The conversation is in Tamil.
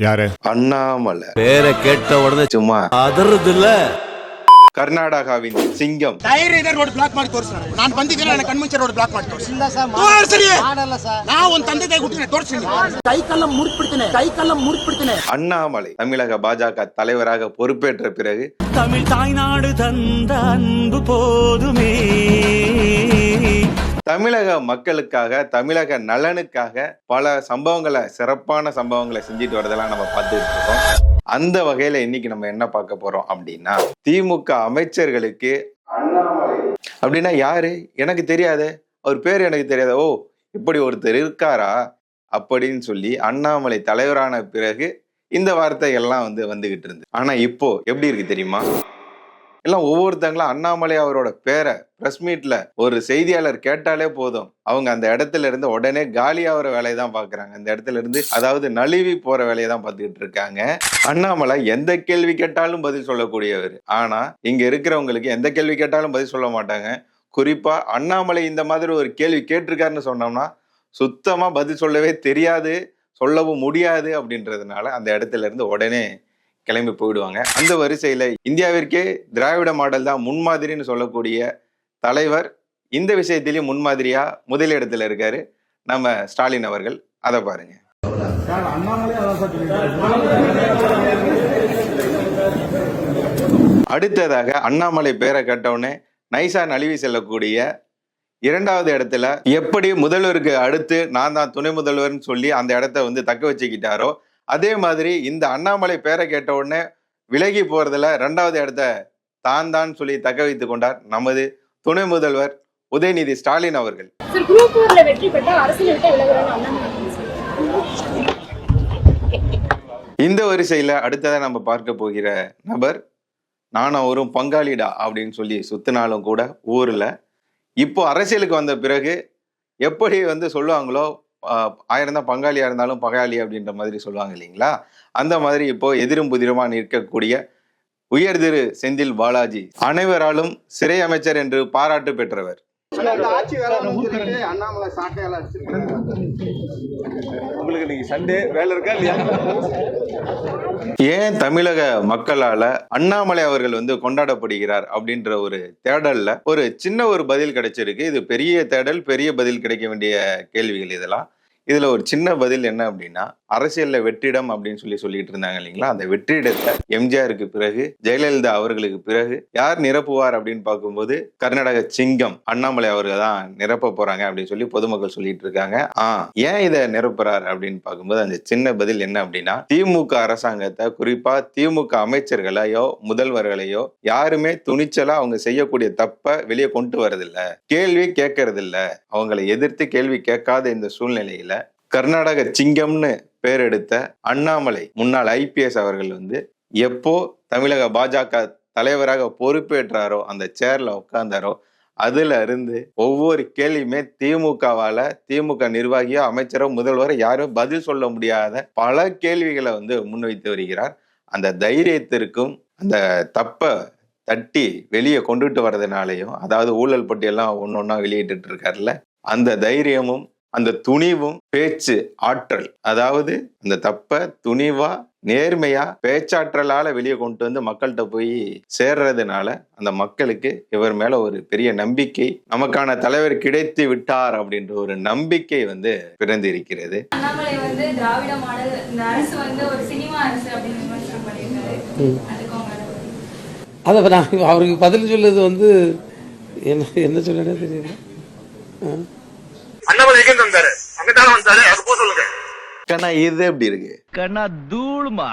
யாரு அண்ணாமலை பேரை கேட்ட உடனே சும்மா அதறது இல்ல ಕರ್ನಾಟಕವಿನ ಸಿಂಗಂ ಟೈರ್ ಇದೆ ರೋಡ್ ಬ್ಲಾಕ್ ಮಾಡಿ ತೋರಿಸ್ ನಾನು ಬಂದಿದ್ದೇನೆ ನನ್ನ ಕಣ್ಮುಂಚೆ ರೋಡ್ ಬ್ಲಾಕ್ ಮಾಡಿ ತೋರಿಸಿ ಇಲ್ಲ ಸರ್ ತೋರಿಸ್ರಿ ಮಾಡಲ್ಲ ಸರ್ ನಾ ಒಂದ್ ತಂದೆ ತಾಯಿ ಹುಟ್ಟಿನ ತೋರಿಸಿ ಕೈ ಕಲ್ಲ ಮುಡ್ಬಿಡ್ತೀನಿ ಕೈ ಕಲ್ಲ ಮುಡ್ಬಿಡ್ತೀನಿ அண்ணாமலை தமிழக பாஜக தலைவராக பொறுப்பேற்ற பிறகு தமிழ் தாய்நாடு தந்த அன்பு போதுமே தமிழக மக்களுக்காக தமிழக நலனுக்காக பல சம்பவங்களை சிறப்பான சம்பவங்களை செஞ்சுட்டு வரதெல்லாம் நம்ம பார்த்துட்டு இருக்கோம். அந்த வகையில இன்னைக்கு நம்ம என்ன பார்க்க போறோம் அப்படின்னா திமுக அமைச்சர்களுக்கு அப்படின்னா யாரு? எனக்கு தெரியாதே. அவர் பேர் எனக்கு தெரியாத. ஓ இப்படி ஒருத்தர் இருக்காரா? அப்படின்னு சொல்லி அண்ணாமலை தலைவரான பிறகு இந்த வார்த்தைகள்லாம் வந்து வந்துகிட்டு இருந்து ஆனா இப்போ எப்படி இருக்கு தெரியுமா? எல்லாம் ஒவ்வொருத்தங்களும் அண்ணாமலை அவரோட பேரை பிரஸ் மீட்ல ஒரு செய்தியாளர் கேட்டாலே போதும். அவங்க அந்த இடத்துல இருந்து உடனே காலி ஆகிற வேலையை தான் பாக்குறாங்க அந்த இடத்துல இருந்து அதாவது நழுவி போற வேலையை தான் பார்த்துக்கிட்டு இருக்காங்க. அண்ணாமலை எந்த கேள்வி கேட்டாலும் பதில் சொல்லக்கூடியவர். ஆனா இங்க இருக்கிறவங்களுக்கு எந்த கேள்வி கேட்டாலும் பதில் சொல்ல மாட்டாங்க. குறிப்பா அண்ணாமலை இந்த மாதிரி ஒரு கேள்வி கேட்டிருக்காருன்னு சொன்னோம்னா சுத்தமா பதில் சொல்லவே தெரியாது சொல்லவும் முடியாது அப்படின்றதுனால அந்த இடத்துல இருந்து உடனே கிளம்பி போயிடுவாங்க. அந்த வரிசையில் இந்தியாவிற்கே திராவிட மாடல் தான் முன்மாதிரின்னு சொல்லக்கூடிய தலைவர் இந்த விஷயத்திலையும் முன்மாதிரியாக முதலிடத்தில் இருக்காரு. நம்ம ஸ்டாலின் அவர்கள் அதை பாருங்க. அடுத்ததாக அண்ணாமலை பேரை கேட்டவுடனே நைசா நழுவி செல்லக்கூடிய இரண்டாவது இடத்துல எப்படி முதல்வருக்கு அடுத்து நான் தான் துணை முதல்வர்னு சொல்லி அந்த இடத்த வந்து தக்க வச்சுக்கிட்டாரோ அதே மாதிரி இந்த அண்ணாமலை பேரை கேட்ட உடனே விலகி போறதுல ரெண்டாவது இடத்த தான் தான் சொல்லி தக்க வைத்துக் கொண்டார் நமது துணை முதல்வர் உதயநிதி ஸ்டாலின் அவர்கள். இந்த வரிசையில அடுத்ததா நம்ம பார்க்க போகிற நபர் நான் அவரும் பங்காளிடா அப்படின்னு சொல்லி சுத்தினாலும் கூட ஊர்ல இப்போ அரசியலுக்கு வந்த பிறகு எப்படி வந்து சொல்லுவாங்களோ ஆயிரம் தான் பங்காளியா இருந்தாலும் பகாளி அப்படின்ற மாதிரி சொல்லுவாங்க இல்லைங்களா? அந்த மாதிரி இப்போ எதிரும் புதிருமா நிற்கக்கூடிய உயர் திரு செந்தில் பாலாஜி அனைவராலும் சிறை அமைச்சர் என்று பாராட்டு பெற்றவர். உங்களுக்கு சண்டே வேலை இருக்கா இல்லையா? ஏன் தமிழக மக்களால அண்ணாமலை அவர்கள் வந்து கொண்டாடப்படுகிறார் அப்படின்ற ஒரு தேடல்ல ஒரு சின்ன ஒரு பதில் கிடைச்சிருக்கு. இது பெரிய தேடல் பெரிய பதில் கிடைக்க வேண்டிய கேள்விகள் இதெல்லாம். இதுல ஒரு சின்ன பதில் என்ன அப்படின்னா அரசியல்ல வெற்றிடம் அப்படின்னு சொல்லி சொல்லிட்டு இருந்தாங்க இல்லைங்களா? அந்த வெற்றிடத்தை எம்ஜிஆருக்கு பிறகு ஜெயலலிதா அவர்களுக்கு பிறகு யார் நிரப்புவார் அப்படின்னு பார்க்கும்போது கர்நாடக சிங்கம் அண்ணாமலை அவர்கள் தான் நிரப்ப போறாங்க அப்படின்னு சொல்லி பொதுமக்கள் சொல்லிட்டு இருக்காங்க. ஆ ஏன் இதை நிரப்புறார் அப்படின்னு பார்க்கும்போது அந்த சின்ன பதில் என்ன அப்படின்னா திமுக அரசாங்கத்தை குறிப்பா திமுக அமைச்சர்களையோ முதல்வர்களையோ யாருமே துணிச்சலா அவங்க செய்யக்கூடிய தப்ப வெளியே கொண்டு வரதில்ல. கேள்வி கேட்கறதில்ல. அவங்களை எதிர்த்து கேள்வி கேட்காத இந்த சூழ்நிலையில கர்நாடக சிங்கம்னு பேர் எடுத்த அண்ணாமலை முன்னாள் ஐபிஎஸ் அவர்கள் வந்து எப்போ தமிழக பாஜக தலைவராக பொறுப்பேற்றாரோ அந்த சேர்ல உட்கார்ந்தாரோ அதுல இருந்து ஒவ்வொரு கேள்வியுமே திமுகவால திமுக நிர்வாகியோ அமைச்சரோ முதல்வரோ யாரும் பதில் சொல்ல முடியாத பல கேள்விகளை வந்து முன்வைத்து வருகிறார். அந்த தைரியத்திற்கும் அந்த தப்ப தட்டி வெளியே கொண்டுட்டு வர்றதுனாலையும் அதாவது ஊழல் பட்டியெல்லாம் ஒன்னொன்னா வெளியிட்டு இருக்காருல்ல அந்த தைரியமும் அந்த துணிவும் பேச்சு ஆற்றல். அதாவது அந்த தப்ப துணிவா நேர்மையா பேச்சாற்றலால வெளியே கொண்டு வந்து மக்கள்கிட்ட போய் சேர்றதுனால அந்த மக்களுக்கு இவர் மேல ஒரு பெரிய நம்பிக்கை நமக்கான தலைவர் கிடைத்து விட்டார் அப்படின்ற ஒரு நம்பிக்கை வந்து பிறந்து இருக்கிறது. அண்ணாமலை வந்து திராவிட மாடல் இந்த அரசு வந்து ஒரு சினிமா அரசு அப்படின்னு விமர்சனம் பண்ணியிருக்காரு. அதுக்கு அவங்க அதை நான் அவருக்கு பதில் சொல்லுது வந்து என்ன என்ன சொல்லனே தெரியல. அண்ணாமலை எங்க வந்தாரு. அங்கதானே வந்தாரு. அது போ சொல்லுங்க. ஆனா இது எப்படி இருக்கு? கண்ணா தூளுமா?